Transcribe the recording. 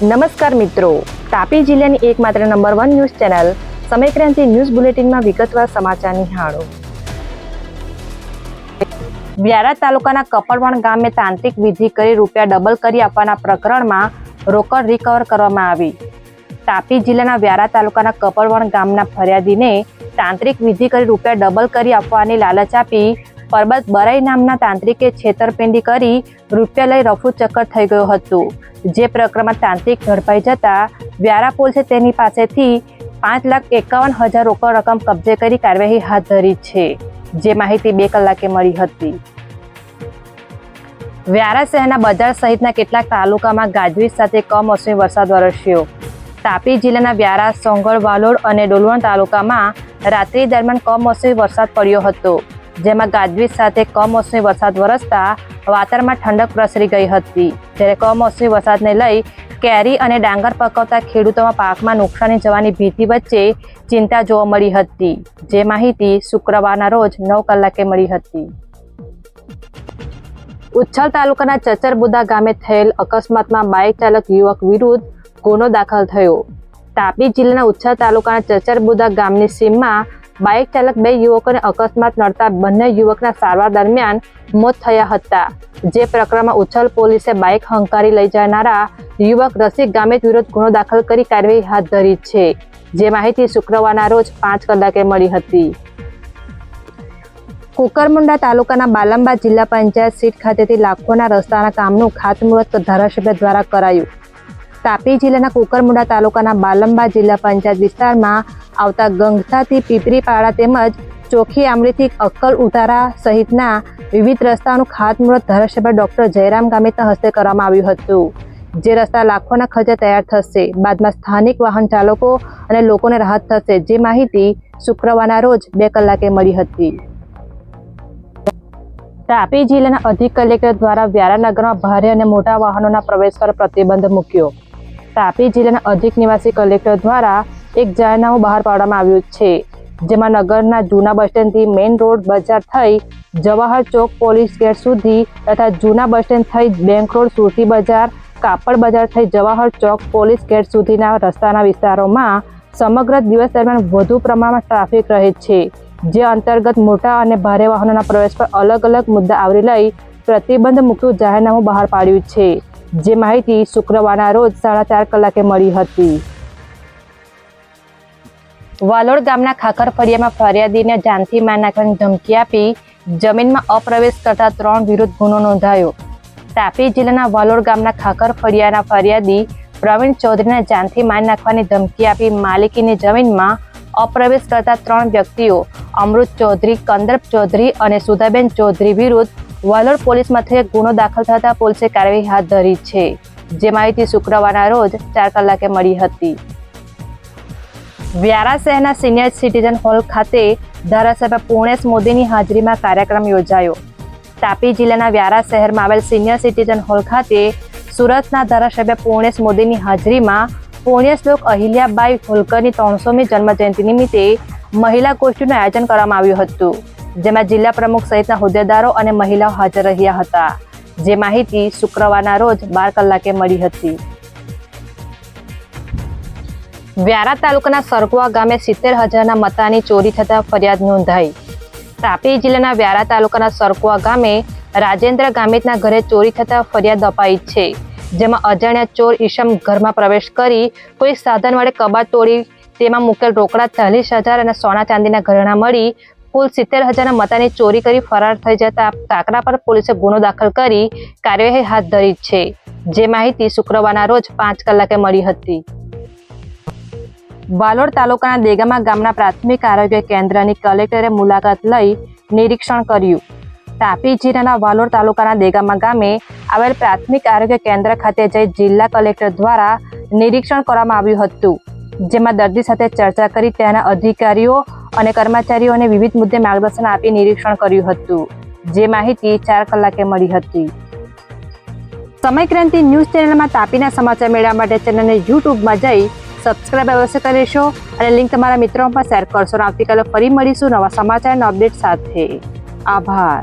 નમસ્કાર મિત્રો. તાપી જિલ્લાની એકમાત્ર number one news channel Samaykranti news બુલેટિનમાં વિગતવાર સમાચાર નિહાળો. વ્યારા તાલુકાના કપડવણ ગામે તાંત્રિક વિધિ કરી રૂપિયા ડબલ કરી આપવાના પ્રકરણમાં રોકડ રિકવર કરવામાં આવી. તાપી જિલ્લાના વ્યારા તાલુકાના કપડવણ ગામના ફરિયાદીને તાંત્રિક વિધિ કરી રૂપિયા ડબલ કરી આપવાની લાલચ આપી પરબત બરાઈ નામના તાંત્રિકે છેતરપિંડી કરી રૂપિયા લઈ રફુ ચક્કર થઈ ગયું હતું. જે પ્રક્રમમાં તાંત્રિક ઝડપાઈ જતા વ્યારા પોલીસે તેની પાસેથી પાંચ લાખ એકાવન હજાર રોકડ રકમ કબજે કરી કાર્યવાહી હાથ ધરી છે, જે માહિતી બે કલાકે મળી હતી. વ્યારા શહેરના બજાર સહિતના કેટલાક તાલુકામાં ગાજવીજ સાથે કમોસમી વરસાદ વરસ્યો. તાપી જિલ્લાના વ્યારા, સોંગળ, વાલોડ અને ડોલવણ તાલુકામાં રાત્રિ દરમિયાન કમોસમી વરસાદ પડ્યો હતો. જેમાં ગાજવીજ સાથે કમોસમી વરસાદ વરસતા વાતાવરણમાં ઠંડક પ્રસરી ગઈ હતી. જ્યારે કમોસમી વરસાદને લઈ કેરી અને ડાંગર પકવતા ખેડૂતોમાં પાકમાં નુકસાની જવાની ભીતિ વચ્ચે ચિંતા જોવા મળી હતી. જે માહિતી શુક્રવારના રોજ નવ કલાકે મળી હતી. ઉચ્છલ તાલુકાના ચચરબુદા ગામે થયેલ અકસ્માતમાં બાઇક ચાલક યુવક વિરુદ્ધ ગુનો દાખલ થયો. તાપી જિલ્લાના ઉચ્છલ તાલુકાના ચચરબુદા ગામની સીમમાં બાઇક ચાલક બે યુવકોને અકસ્માત નડતા બંને યુવકના સારવાર દરમિયાન મોત થયા હતા. જે પ્રકરણમાં ઉછલ પોલીસે બાઇક હંકારી લઈ જનારા યુવક રસિક ગામે વિરુદ્ધ ગુનો દાખલ કરી કાર્યવાહી હાથ ધરી છે. જે માહિતી શુક્રવારના રોજ પાંચ કલાકે મળી હતી. કુકરમુંડા તાલુકાના બાલંબા જિલ્લા પંચાયત સીટ ખાતેથી લાખોના રસ્તાના કામનું ખાતમુહૂર્ત ધારાસભ્ય દ્વારા કરાયું. તાપી જિલ્લાના કુકરમુંડા તાલુકાના બાલંબા જિલ્લા પંચાયત વિસ્તારમાં આવતા ગંગથાથી પીપરીપાડા તેમજ ચોખી આમરીથી અક્કલ ઉતારા સહિતના વિવિધ રસ્તાનું ખાતમુહૂર્ત ધારાસભ્ય ડોક્ટર જયરામ ગામિતના હસ્તે કરવામાં આવ્યું હતું. જે રસ્તા લાખોના ખર્ચે તૈયાર થશે. બાદમાં સ્થાનિક વાહન ચાલકો અને લોકોને રાહત થશે. જે માહિતી શુક્રવારના રોજ બે કલાકે મળી હતી. તાપી જિલ્લાના અધિક કલેક્ટર દ્વારા વ્યારા નગરમાં ભારે અને મોટા વાહનોના પ્રવેશ પર પ્રતિબંધ મૂક્યો. તાપી જિલ્લાના અધિક નિવાસી કલેક્ટર દ્વારા એક જાહેરનામું બહાર પાડવામાં આવ્યું છે, જેમાં નગરના જૂના બસ સ્ટેન્ડથી મેઇન રોડ બજાર થઈ જવાહર ચોક પોલીસ ગેટ સુધી તથા જૂના બસ સ્ટેન્ડ થઈ બેંક રોડ સુરતી બજાર, કાપડ બજાર થઈ જવાહર ચોક પોલીસ ગેટ સુધીના રસ્તાના વિસ્તારોમાં સમગ્ર દિવસ દરમિયાન વધુ પ્રમાણમાં ટ્રાફિક રહે છે, જે અંતર્ગત મોટા અને ભારે વાહનોના પ્રવેશ પર અલગ અલગ મુદ્દા આવરી લઈ પ્રતિબંધ મૂકતું જાહેરનામું બહાર પાડ્યું છે. જે માહિતી શુક્રવારના રોજ સાડા ચાર કલાકે મળી હતી. વાલોડ ગામના ખાખર ફળિયામાં ફરિયાદીને જાનથી માર નાખવાની ધમકી આપી જમીનમાં અપ્રવેશ કરતા ત્રણ વિરુદ્ધ ગુનો નોંધાયો. તાપી જિલ્લાના વાલોડ ગામના ખાખર ફળિયાના ફરિયાદી પ્રવીણ ચૌધરીને જાનથી માર નાખવાની ધમકી આપી માલિકીની જમીનમાં અપ્રવેશ કરતા ત્રણ વ્યક્તિઓ અમૃત ચૌધરી, કંદર્પ ચૌધરી અને સુધાબેન ચૌધરી વિરુદ્ધ વાલોડ પોલીસ મથકે ગુનો દાખલ થતા પોલીસે કાર્યવાહી હાથ ધરી છે. જે માહિતી શુક્રવારના રોજ ચાર કલાકે મળી હતી. વ્યારા શહેરના સિનિયર સિટીઝન હોલ ખાતે ધારાસભ્ય પૂર્ણેશ મોદીની હાજરીમાં કાર્યક્રમ યોજાયો. તાપી જિલ્લાના વ્યારા શહેરમાં આવેલ સિનિયર સિટીઝન હોલ ખાતે સુરતના ધારાસભ્ય પૂર્ણેશ મોદીની હાજરીમાં પુણ્યશ્લોક અહિલ્યાબાઈ હોલકરની ત્રણસોમી જન્મજયંતિ નિમિત્તે મહિલા ગોષ્ઠીનું આયોજન કરવામાં આવ્યું હતું. જેમાં જિલ્લા પ્રમુખ સહિતના હોદ્દેદારો અને મહિલાઓ હાજર રહ્યા હતા. જે માહિતી શુક્રવારના રોજ બાર કલાકે મળી હતી. વ્યારા તાલુકાના સરકુવા ગામે સિત્તેર હજારના મતાની ચોરી થતા ફરિયાદ નોંધાઈ. તાપી જિલ્લાના વ્યારા તાલુકાના સરકુવા ગામે રાજેન્દ્ર ગામિતના ઘરે ચોરી થતા ફરિયાદ અપાઈ છે, જેમાં અજાણ્યા ચોર ઈશમ ઘરમાં પ્રવેશ કરી કોઈ સાધન વડે કબાટ તોડી તેમાં મુકેલ રોકડા ચાલીસ હજાર અને સોના ચાંદીના ઘરેણા મળી કુલ સિત્તેર હજારના મતાની ચોરી કરી ફરાર થઈ જતા કાકરા પર પોલીસે ગુનો દાખલ કરી કાર્યવાહી હાથ ધરી છે. જે માહિતી શુક્રવારના રોજ પાંચ કલાકે મળી હતી. વાલોડ તાલુકાના દેગામા ગામના પ્રાથમિક આરોગ્ય કેન્દ્રની કલેક્ટરે મુલાકાત લઈ નિરીક્ષણ કર્યું. તાપી જિલ્લાના વાલોડ તાલુકાના દેગામા ગામે આવેલ પ્રાથમિક આરોગ્ય કેન્દ્ર ખાતે જઈ જિલ્લા કલેક્ટર દ્વારા નિરીક્ષણ કરવામાં આવ્યું હતું. જેમાં દર્દી સાથે ચર્ચા કરી તેના અધિકારીઓ અને કર્મચારીઓને વિવિધ મુદ્દે માર્ગદર્શન આપી નિરીક્ષણ કર્યું હતું, જે માહિતી ચાર કલાકે મળી હતી. સમયક્રાંતિ ન્યૂઝ ચેનલમાં તાપીના સમાચાર મેળવવા માટે ચેનલને યુટ્યુબમાં જઈ સબસ્ક્રાઇબ અવશ્ય કરીશો અને લિંક તમારા મિત્રો પણ શેર કરશો. આવતીકાલે ફરી મળીશું નવા સમાચારના અપડેટ સાથે. આભાર.